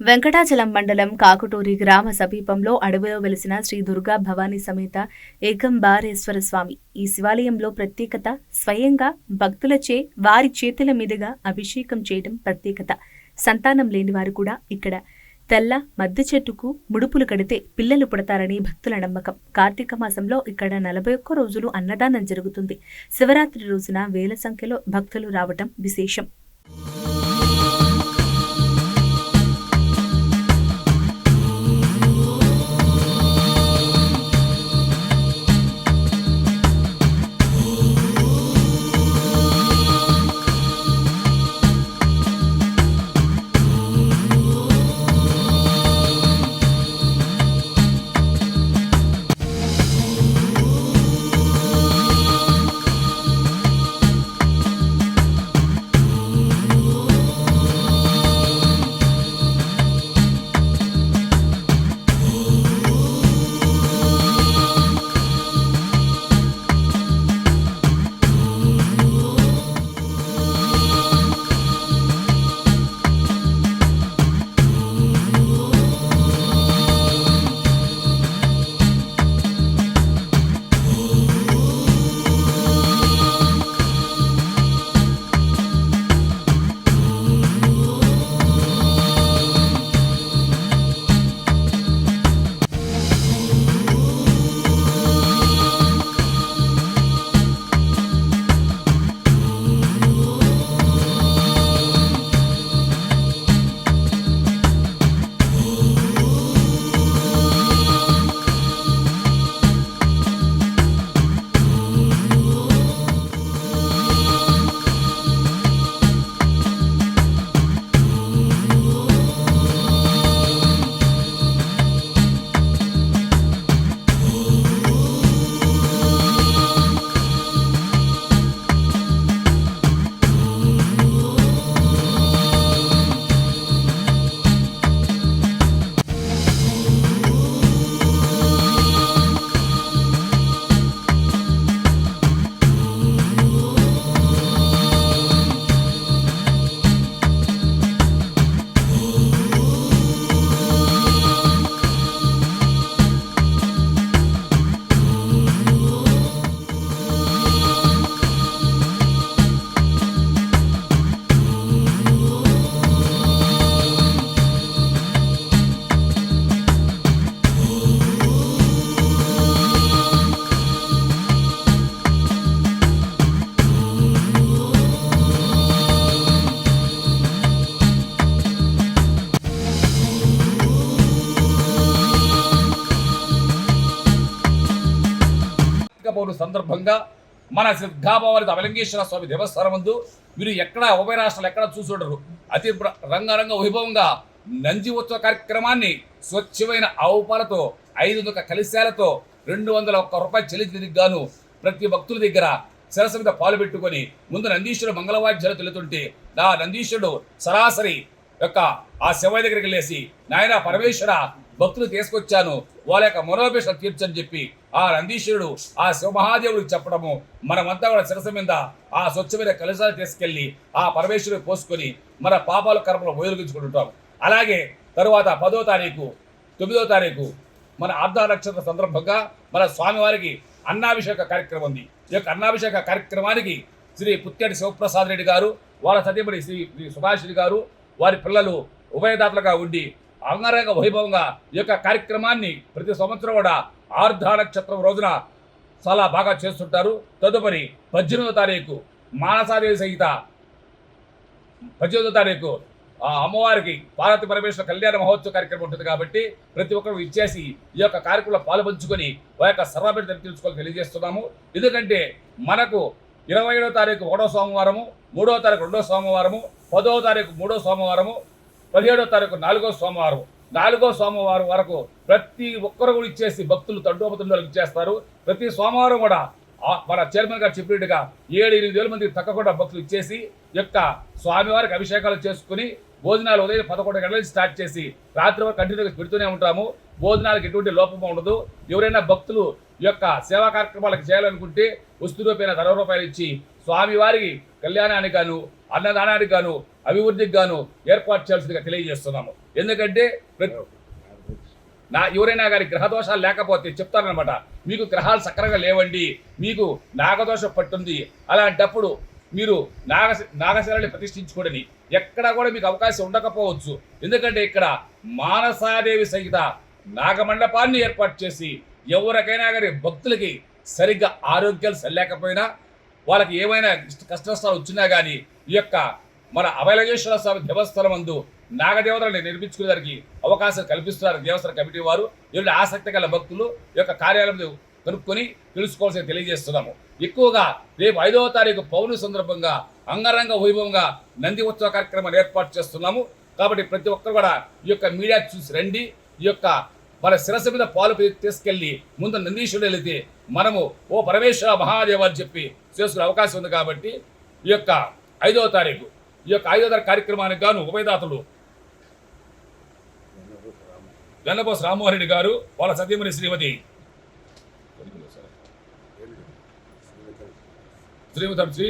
వెంకటాచలం మండలం కాకుటూరి గ్రామ సమీపంలో అడవిలో వెలిసిన శ్రీ దుర్గా భవానీ సమేత ఏకంబారేశ్వర స్వామి. ఈ శివాలయంలో ప్రత్యేకత స్వయంగా భక్తులచే వారి చేతుల మీదుగా అభిషేకం చేయడం ప్రత్యేకత. సంతానం లేని వారు కూడా ఇక్కడ. తెల్ల మద్ది చెట్టుకు ముడుపులు కడితే పిల్లలు పుడతారని భక్తుల నమ్మకం. కార్తీక మాసంలో ఇక్కడ నలభై ఒక్క రోజులు అన్నదానం జరుగుతుంది. శివరాత్రి రోజున వేల సంఖ్యలో భక్తులు రావటం విశేషం. పౌర్ణమి సందర్భంగా మన సిద్ధాభావారి అవలింగేశ్వర స్వామి దేవస్థానం ముందు మీరు ఎక్కడ ఉభయ రాష్ట్రాలు ఎక్కడ చూసుండరు. అతి ప్ర- రంగారంగ వైభవంగా నంది ఉత్సవ కార్యక్రమాన్ని స్వచ్ఛమైన ఆవుపాలతో ఐదు వందల కలిశాలతో రెండు వందల ఒక్క రూపాయలు చెల్లించేందుకు గాను ప్రతి భక్తుల దగ్గర శిరస్సు మీద పాలు పెట్టుకొని ముందు నందీశ్వరుడు మంగళవాద్యాలు తెలుతుంటే నా నందీశ్వరుడు సరాసరి యొక్క ఆ శివ దగ్గరికి వెళ్ళేసి నాయన పరమేశ్వర భక్తులు తీసుకొచ్చాను. వాళ్ళ యొక్క మనోభేషణ తీర్చని చెప్పి ఆ నందీశ్వరుడు ఆ శివమహాదేవుడికి చెప్పడము మనమంతా కూడా శిరస మీద ఆ స్వచ్ఛమైన కలశాలు తీసుకెళ్ళి ఆ పరమేశ్వరుడు పోసుకొని మన పాపాల కర్మలు ఉపయోగించుకుంటుంటాం. అలాగే తరువాత పదో తారీఖు తొమ్మిదో తారీఖు మన అర్ధ నక్షత్ర సందర్భంగా మన స్వామివారికి అన్నాభిషేక కార్యక్రమం ఉంది. ఈ యొక్క అన్నాభిషేక కార్యక్రమానికి శ్రీ పుత్తేటి శివప్రసాద్ రెడ్డి గారు వాళ్ళ సతీమణి శ్రీ శ్రీ సుభాష్ రెడ్డి గారు వారి పిల్లలు ఉభయదాతలుగా ఉండి అంగరంగ వైభవంగా ఈ యొక్క కార్యక్రమాన్ని ప్రతి సంవత్సరం కూడా ఆర్ధ నక్షత్రం రోజున చాలా బాగా చేస్తుంటారు. తదుపరి పద్దెనిమిదో తారీఖు మానసాదేవి సహిత పద్దెనిమిదో తారీఖు ఆ అమ్మవారికి పార్వతి పరమేశ్వర కళ్యాణ మహోత్సవ కార్యక్రమం ఉంటుంది కాబట్టి ప్రతి ఒక్కరు ఇచ్చేసి ఈ యొక్క కార్యక్రమంలో పాల్పంచుకొని వారి యొక్క సర్వాభివృద్ధి తెలుసుకొని తెలియజేస్తున్నాము. ఎందుకంటే మనకు ఇరవై ఏడో తారీఖు ఒకటో సోమవారము మూడో తారీఖు రెండో సోమవారము పదో తారీఖు మూడో సోమవారము పదిహేడో తారీఖు నాలుగో సోమవారం నాలుగో సోమవారం వరకు ప్రతి ఒక్కరు కూడా ఇచ్చేసి భక్తులు తండోపతండోలకు ఇచ్చేస్తారు. ప్రతి సోమవారం కూడా మన చైర్మన్ గారు చెప్పినట్టుగా ఏడు ఎనిమిది వేల మందికి తగ్గకుండా భక్తులు ఇచ్చేసి యొక్క స్వామివారికి అభిషేకాలు చేసుకుని భోజనాలు ఉదయం పదకొండు గంటల నుంచి స్టార్ట్ చేసి రాత్రి వరకు కంటిన్యూగా పెడుతూనే ఉంటాము. భోజనాలకు ఎటువంటి లోపం ఉండదు. ఎవరైనా భక్తులు యొక్క సేవా కార్యక్రమాలకు చేయాలనుకుంటే వస్తు రూపాయల ధర రూపాయలు ఇచ్చి స్వామివారికి కళ్యాణానికి గాను అన్నదానానికి గాను అభివృద్ధికి గాను ఏర్పాటు చేయాల్సిందిగా తెలియజేస్తున్నాము. ఎందుకంటే నా ఎవరైనా గారి గ్రహదోషాలు లేకపోతే చెప్తారనమాట మీకు గ్రహాలు సక్రంగా లేవండి మీకు నాగదోషం పట్టుంది. అలాంటప్పుడు మీరు నాగ నాగశరాన్ని ప్రతిష్ఠించుకోడని ఎక్కడా కూడా మీకు అవకాశం ఉండకపోవచ్చు. ఎందుకంటే ఇక్కడ మానసాదేవి సహిత నాగమండపాన్ని ఏర్పాటు చేసి ఎవరికైనా కానీ భక్తులకి సరిగ్గా ఆరోగ్యాలు సరిలేకపోయినా వాళ్ళకి ఏమైనా ఇష్ట- కష్ట నష్టాలు వచ్చినా కానీ ఈ యొక్క మన అభయలగేశ్వర స్వామి దేవస్థానం మందు నాగదేవతలను నిర్మించుకునేదానికి అవకాశం కల్పిస్తున్నారు దేవస్థాన కమిటీ వారు. ఎవరి ఆసక్తి గల భక్తులు యొక్క కార్యాలయం కనుక్కొని తెలుసుకోవాల్సి తెలియజేస్తున్నాము. ఎక్కువగా రేపు ఐదవ తారీఖు పౌర్ణమి సందర్భంగా అంగరంగ వైభవంగా నంది ఉత్సవ కార్యక్రమాన్ని ఏర్పాటు చేస్తున్నాము. కాబట్టి ప్రతి ఒక్కరు కూడా ఈ యొక్క మీడియా చూసి రండి. ఈ యొక్క మన శిరస్సు మీద పాలు తీసుకెళ్ళి ముందు నందీశ్వరుడు వెళితే మనము ఓ పరమేశ్వర మహాదేవ అని చెప్పి చేసుకునే అవకాశం ఉంది కాబట్టి ఈ యొక్క ఐదవ తారీఖు ఈ యొక్క తారీఖు కార్యక్రమానికి గాను ఉభయదాతలు గన్నబోస్ రామ్మోహన్ రెడ్డి గారు వాళ్ళ సతీమణి శ్రీమతి శ్రీమతి శ్రీ